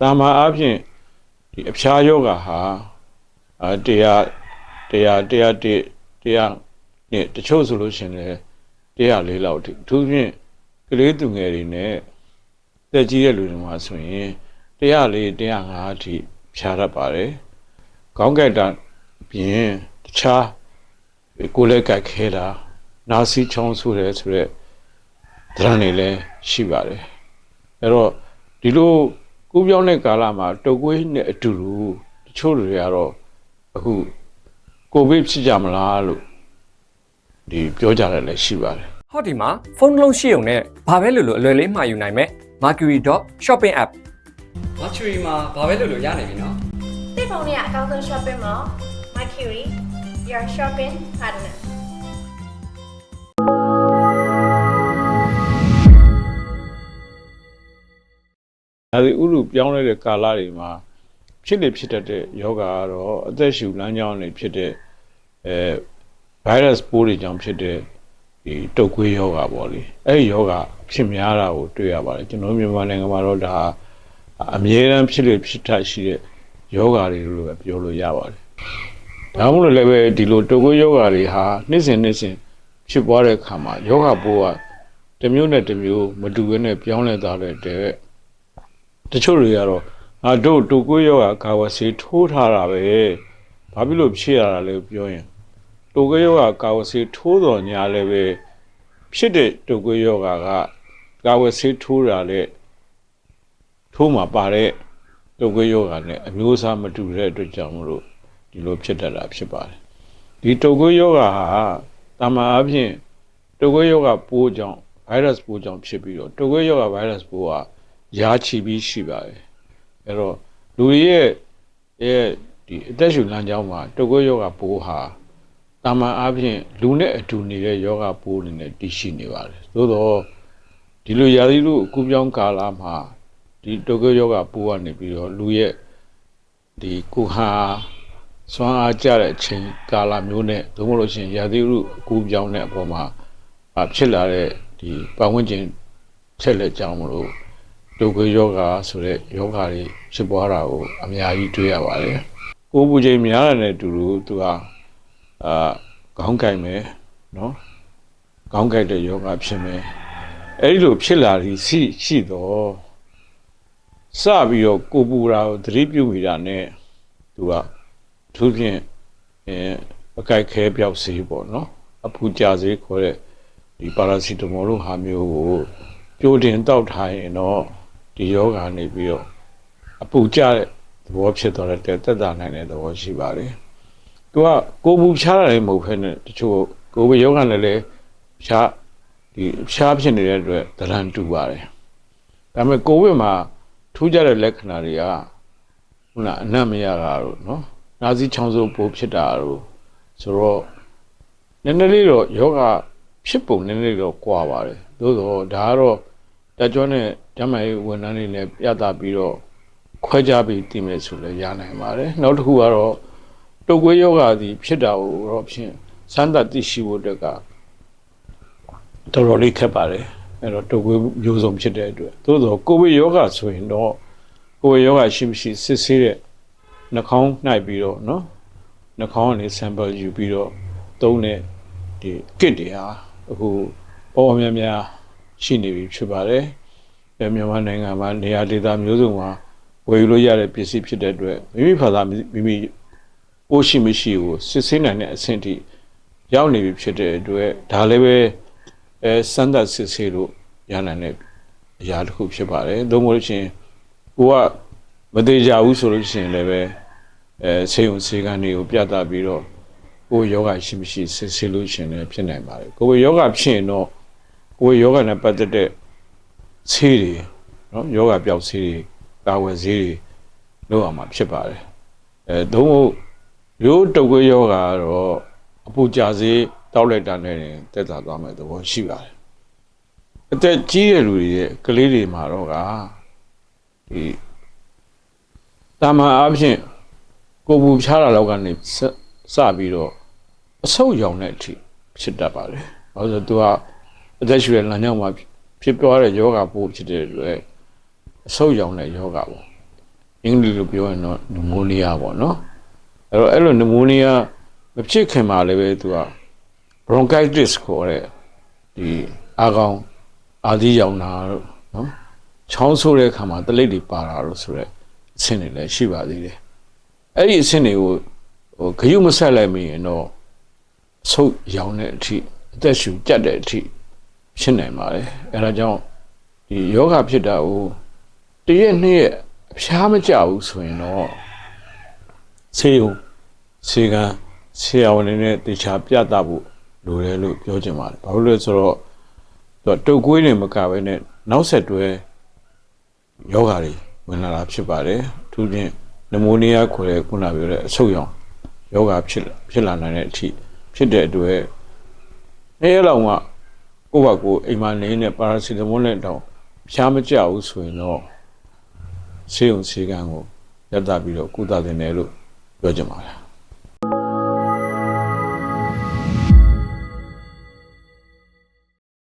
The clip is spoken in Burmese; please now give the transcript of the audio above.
တာမာအဖြစ်ဒီအဖျားယောဂဟာအာတရားတရားတရားတစ်တရားနဲ့တချို့ဆိုလို့ရှရင်လေတရားလေးလောက်ထိအထူးဖြင့်ကလေးသူငယ်တွေနဲ့တက်ကြီးတဲ့လူတွေမှာဆိုရင်တရားလေးတရားငါးအထိဖြာတတ်ပါတယ်ခေါင်းကက်တာပြင်တခြားကိုယ်လက်ကက်ခဲတာနာစီချောင်းဆူတယ်ဆိုရက်ဒရန်တွေလည်းရှိပါတယ်အဲ့တော့ဒီလို ကူးပြောင်းတဲ့ကာလမှာတုတ်ကွေးနဲ့အတူတူတချို့တွေကတော့အခုကိုဗစ်ဖြစ်ကြမလားလို့ဒီပြောကြတယ်လည်းရှိပါတယ်ဟောဒီမှာဖုန်းတစ်လုံးရှိုံနဲ့ဘာပဲလို့လို့အလွယ်လေးမှာယူနိုင်မဲ့ Mercury.shopping app Mercury မှာဘာပဲလို့လို့ရနိုင်ပြီနော်သိဖုန်းနဲ့အကောင်းဆုံး shopping mall Mercury your shopping partner အဲဒီဥရုပြောင်းလဲတဲ့ကာလတွေမှာဖြစ်နေဖြစ်တတ်တဲ့ယောဂါကတော့အသက်ရှူလမ်းကြောင်းတွေဖြစ်တဲ့အဲ virus ပိုးတွေကြောင့်ဖြစ်တဲ့ဒီတုပ်ကွေးယောဂါပေါ့လေအဲဒီယောဂါဖြစ်များတာကိုတွေ့ရပါတယ်ကျွန်တော်တို့မြန်မာနိုင်ငံမှာတော့ဒါအမြဲတမ်းဖြစ်လို့ဖြစ်တတ်ရှိတဲ့ယောဂါတွေလို့ပဲပြောလို့ရပါတယ်ဒါမှမဟုတ်လည်းပဲဒီလိုတုပ်ကွေးယောဂါတွေဟာနှစ်စဉ်နှစ်စဉ်ဖြစ်ပွားတဲ့အခါမှာယောဂါပိုးကတစ်မျိုးနဲ့တစ်မျိုးမတူဘဲနဲ့ပြောင်းလဲသွားတဲ့တဲ့ တချို့တွေကတော့ငါတို့တူကွေးရောဂါကာဝဆေးထိုးထားတာပဲဘာဖြစ်လို့ဖြစ်ရတာလဲပြောရင်တူကွေးရောဂါကာဝဆေးထိုးတော်ညာလည်းပဲဖြစ်တဲ့တူကွေးရောဂါကကာဝဆေးထိုးတာလေထိုးမှာပါတဲ့တူကွေးရောဂါနဲ့အမျိုးအစားမတူတဲ့အတွက်ကြောင့်မလို့ဒီလိုဖြစ်တတ်တာဖြစ်ပါတယ်ဒီတူကွေးရောဂါဟာတာမန်အဖြစ်တူကွေးရောဂါပိုးကြောင့် virus ပိုးကြောင့်ဖြစ်ပြီးတော့တူကွေးရောဂါ virus ပိုးက ရာချီပြီးရှိပါတယ်အဲ့တော့လူတွေရဲ့ရဲ့ဒီအသက်ရှူလမ်းကြောင်းမှာတုပ်ကွေးယောဂပိုးဟာတာမန်အားဖြင့်လူနဲ့အတူနေတဲ့ယောဂပိုးအနေနဲ့တည်ရှိနေပါတယ်သို့တော့ဒီလိုရာသီလူအကူပြောင်းကာလမှာဒီတုပ်ကွေးယောဂပိုးကနေပြီးတော့လူရဲ့ဒီကိုဟာစွမ်းအားကြတဲ့အချိန်ကာလမျိုးနဲ့သို့မဟုတ်လို့ရှိရင်ရာသီလူအကူပြောင်းတဲ့အပေါ်မှာအာဖြစ်လာတဲ့ဒီပတ်ဝန်းကျင်ချက်လက်ကြောင်းမလို့ ဒုက္ခယောဂါဆိုတဲ့ယောဂါတွေဖြစ်ပွားတာကိုအများကြီးတွေ့ရပါတယ်။ကိုယ်ပူချိန်များတဲ့နဲ့အတူတူသူကအာခေါင်းကိုက်မယ်နော်။ခေါင်းကိုက်တဲ့ယောဂါဖြစ်မယ်။အဲဒီလိုဖြစ်လာပြီးရှိရှိတော့စပြီးတော့ကိုယ်ပူတာကိုသတိပြုမိတာနဲ့သူကသူဖြင့်အဲအကိုက်ခဲပြောက်စေးပေါ့နော်။အပူကြစေးခေါ်တဲ့ဒီပါရာစီတမောလိုဟာမျိုးကိုပြိုတင်တောက်ထားရင်တော့ ဒီယောဂါနေပြီးတော့အပူကျတဲ့သဘောဖြစ်သွားတဲ့တက်တာနိုင်တဲ့သဘောရှိပါတယ်။သူကကိုယ်ပူဖြားရတယ်မဟုတ်ဖ ೇನೆ တချို့ကိုယ်ပူယောဂါနဲ့လည်းဖြားဒီဖြားဖြစ်နေတဲ့အတွက်ဒရန်တူပါတယ်။ဒါပေမဲ့ကိုဗစ်မှာထူးခြားတဲ့လက္ခဏာတွေကခုနအနံ့မရတာတို့နော်။နာစီချောင်းစိုးပိုးဖြစ်တာတို့ဆိုတော့နည်းနည်းလေးတော့ယောဂဖြစ်ပုံနည်းနည်းလေးတော့ကွာပါတယ်။သို့တော့ဒါကတော့တက်ကြွနဲ့ ကျမကြီးဝန်ထမ်းတွေနဲ့ပြသပြီးတော့ခွဲခြားပြီးတည်မယ်ဆိုလည်းရနိုင်ပါတယ်။နောက်တစ်ခုကတော့တုပ်ကွေးယောဂါသည်ဖြစ်တာကိုတော့ဖြင့်စမ်းသပ်သိရှိဖို့အတွက်ကတော်တော်လေးခက်ပါတယ်။အဲ့တော့တုပ်ကွေးမျိုးစုံဖြစ်တဲ့အတွက်သို့သောကိုဗစ်ယောဂါဆိုရင်တော့ကိုဗစ်ယောဂါရှိမရှိစစ်ဆေးတဲ့နှာခေါင်းနှိုက်ပြီးတော့နော်နှာခေါင်းကနေ sample ယူပြီးတော့သုံးတဲ့ဒီ kit တွေဟာအခုပေါ်ပေါ်များများရှိနေပြီဖြစ်ပါတယ်။အဲ မြန်မာနိုင်ငံမှာနေရာဒေသမျိုးစုံမှာဝယ်ယူလို့ရတဲ့ပစ္စည်းဖြစ်တဲ့အတွက်မိမိဖာသာမိမိပိုးရှိမရှိကိုစစ်ဆေးနိုင်တဲ့အဆင့်ထိရောက်နေပြီဖြစ်တဲ့အတွက်ဒါလည်းပဲအဲစမ်းသပ်စစ်ဆေးလို့ရနိုင်တဲ့အရာတစ်ခုဖြစ်ပါတယ်။သို့မဟုတ်လို့ရှိရင်ကိုကမသေးကြဘူးဆိုလို့ရှိရင်လည်းပဲအဲဆေးရုံဆေးကန်းတွေကိုပြသပြီးတော့ကိုယ်ယောဂရှိမရှိစစ်ဆေးလို့ရှိရင်လည်းဖြစ်နိုင်ပါတယ်။ကိုယ်ယောဂဖြစ်ရင်တော့ကိုယ်ယောဂနဲ့ပတ်သက်တဲ့ ဆေးတွေနော်ယောဂပျောက်ဆေးတွေကာဝယ်ဆေးတွေလုပ်အောင်မှာဖြစ်ပါတယ်အဲသုံးဖို့ရိုးတုပ်ကွေးယောဂကတော့အပူကြာစေးတောက်လိုက်တာနဲ့တက်တာသွားမယ်သဘောရှိပါတယ်အသက်ကြီးတဲ့လူတွေရဲ့ကလေးတွေမှာတော့ကဒီတာမန်အားဖြင့်ကိုယ်ပူဖြားတာလောက်ကနေစစပြီးတော့အဆုတ်ရောင်တဲ့အထိဖြစ်တတ်ပါတယ်ဘာလို့လဲဆိုတော့သူကအသက်ရှူတဲ့လမ်းကြောင်းမှာ ဖြစ်ပွားတဲ့ယောဂပိုးဖြစ်တဲ့အတွက်အဆုတ်ရောင်တဲ့ယောဂပေါ့အင်္ဂလိပ်လိုပြောရင်တော့နမိုးနီးယားပေါ့နော်အဲ့တော့အဲ့လိုနမိုးနီးယားမဖြစ်ခင်မှာလည်းပဲသူက bronchitis ခေါ်တဲ့ဒီအာကောင်အာသီးရောင်တာတို့နော်ချောင်းဆိုးတဲ့အခါမှာတလိပ်တွေပါတာတို့ဆိုတော့အဆင့်တွေလည်းရှိပါသေးတယ်အဲ့ဒီအဆင့်တွေကိုဟိုဂရုမဆက်လိုက်မိရင်တော့ဆုတ်ရောင်တဲ့အထိအသက်ရှူကြက်တဲ့အထိ ဖြစ်နိုင်ပါတယ်အဲဒါကြောင့်ဒီယောဂဖြစ်တာကိုတရက်နှစ်ရက်အဖျားမကြဘူးဆိုရင်တော့ဆေးရုံဆေးကန်းဆရာဝန်တွေနဲ့တေချာပြသဖို့လိုတယ်လို့ပြောချင်ပါတယ်ဘာလို့လဲဆိုတော့သူကတုတ်ကွေးတွေမကဘဲနဲ့နောက်ဆက်တွဲယောဂါတွေဝင်လာတာဖြစ်ပါတယ်အထူးဖြင့်နမိုးနီးယားခေါ်တဲ့ခုနပြောတဲ့အဆုတ်ရောင်ယောဂါဖြစ်ဖြစ်လာနိုင်တဲ့အထိဖြစ်တဲ့အတွက်နေ့ရက်လောက်မှ ကိုယ့်ဘာကိုယ်အိမ်မှာနေနဲ့ပါရာစီတမိုးနဲ့တောင်ဖျားမကြဘူးဆိုရင်တော့ဆေးရုံဆေးကန်းကိုရပ်တပြီးတော့ကုသတင်တယ်လို့ပြောချင်ပါတယ်